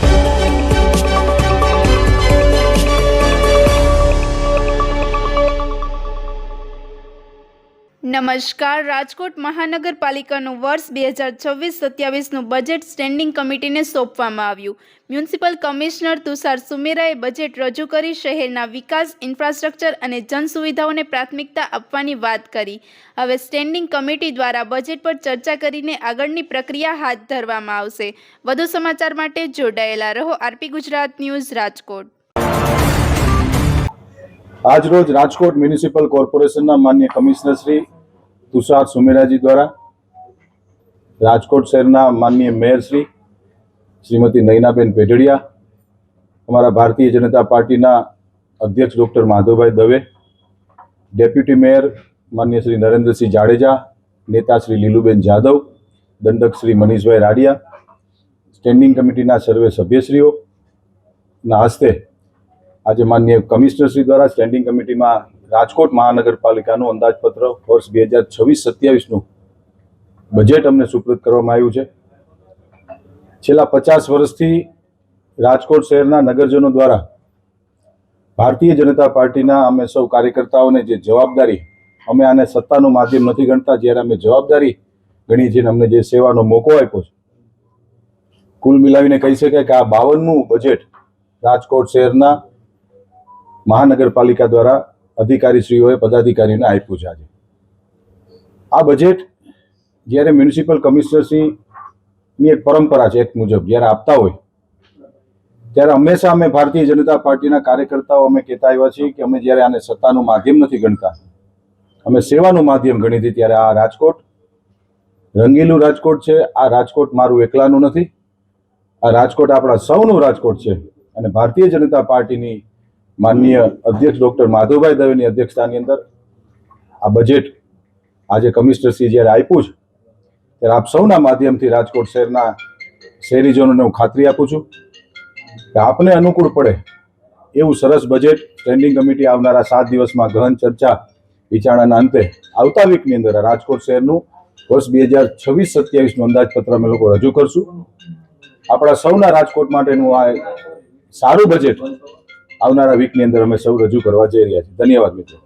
thank you. નમસ્કાર. રાજકોટ મહાનગરપાલિકાનું વર્ષ બે હજાર છવ્વીસ સત્યાવીસનું બજેટ સ્ટેન્ડિંગ કમિટીને સોંપવામાં આવ્યું. મ્યુનિસિપલ કમિશનર તુષાર સુમેરાએ બજેટ રજૂ કરી શહેરના વિકાસ, ઇન્ફ્રાસ્ટ્રક્ચર અને જનસુવિધાઓને પ્રાથમિકતા આપવાની વાત કરી. હવે સ્ટેન્ડિંગ કમિટી દ્વારા બજેટ પર ચર્ચા કરીને આગળની પ્રક્રિયા હાથ ધરવામાં આવશે. વધુ સમાચાર માટે જોડાયેલા રહો. RP Gujarat news, Rajkot. આજરોજ રાજકોટ મ્યુનિસિપલ કોર્પોરેશનના માન્ય કમિશનર શ્રી તુષાર સુમેરાજી દ્વારા રાજકોટ શહેરના માન્ય મેયર શ્રી શ્રીમતી નયનાબેન પેઢડિયા અમારા ભારતીય જનતા પાર્ટીના અધ્યક્ષ doctor Madhavbhai Dave, deputy mayor માન્ય શ્રી નરેન્દ્રસિંહ જાડેજા, નેતા શ્રી લીલુબેન જાદવ, દંડક શ્રી મનીષભાઈ રાડિયા, સ્ટેન્ડિંગ કમિટીના સર્વે સભ્યશ્રીઓ, ના હસ્તે આજે માન્ય કમિશનર શ્રી દ્વારા સ્ટેન્ડિંગ કમિટીમાં રાજકોટ મહાનગરપાલિકાનું અંદાજપત્ર વર્ષ બે હજાર છવ્વીસ સત્યાવીસનું બજેટ અમને સુપ્રત કરવામાં આવ્યું છે. છેલ્લા પચાસ વર્ષથી રાજકોટ શહેરના નગરજનો દ્વારા ભારતીય જનતા પાર્ટીના અમે સૌ કાર્યકર્તાઓને જે જવાબદારી અમે આને સત્તાનું માધ્યમ નથી ગણતા, જ્યારે અમે જવાબદારી ગણી છે અમને જે સેવાનો મોકો આપ્યો છે. કુલ મિલાવીને કહી શકાય કે આ બાવનમું બજેટ રાજકોટ શહેરના મહાનગરપાલિકા દ્વારા અધિકારીશ્રીઓએ, પદાધિકારીઓને આપ્યું છે આજે. આ બજેટ જ્યારે મ્યુનિસિપલ કમિશનરશ્રીની એક પરંપરા છે, એક મુજબ, જ્યારે આપતા હોય, ત્યારે હંમેશા અમે ભારતીય જનતા પાર્ટીના કાર્યકર્તાઓ અમે કહેતા આવ્યા છીએ કે અમે જ્યારે આને સત્તાનું માધ્યમ નથી ગણતા, અમે સેવાનું માધ્યમ ગણી હતી ત્યારે આ રાજકોટ, રંગીલું રાજકોટ છે, આ રાજકોટ મારું એકલાનું નથી, આ રાજકોટ આપણા સૌનું રાજકોટ છે અને ભારતીય જનતા પાર્ટીની માનનીય અધ્યક્ષ ડોક્ટર માધવભાઈ દવેની અધ્યક્ષતાની અંદર આ બજેટ આજે કમિશનરશ્રી જ્યારે આપ્યું છે, ત્યારે આપ સૌના માધ્યમથી રાજકોટ શહેરના શહેરીજનોને હું ખાતરી આપું છું કે આપને અનુકૂળ પડે એવું સરસ બજેટ સ્ટેન્ડિંગ કમિટી આવનારા સાત દિવસમાં ગહન ચર્ચા વિચારણાના અંતે આવતા વીકની અંદર રાજકોટ શહેરનું વર્ષ બે હજાર છવ્વીસ સત્યાવીસનું અંદાજપત્ર અમે લોકો રજૂ કરશું. આપણા સૌના રાજકોટ માટેનું આ સારું બજેટ આવનારા વીકની અંદર અમે સૌ રજૂ કરવા જઈ રહ્યા છીએ. ધન્યવાદ મિત્રો.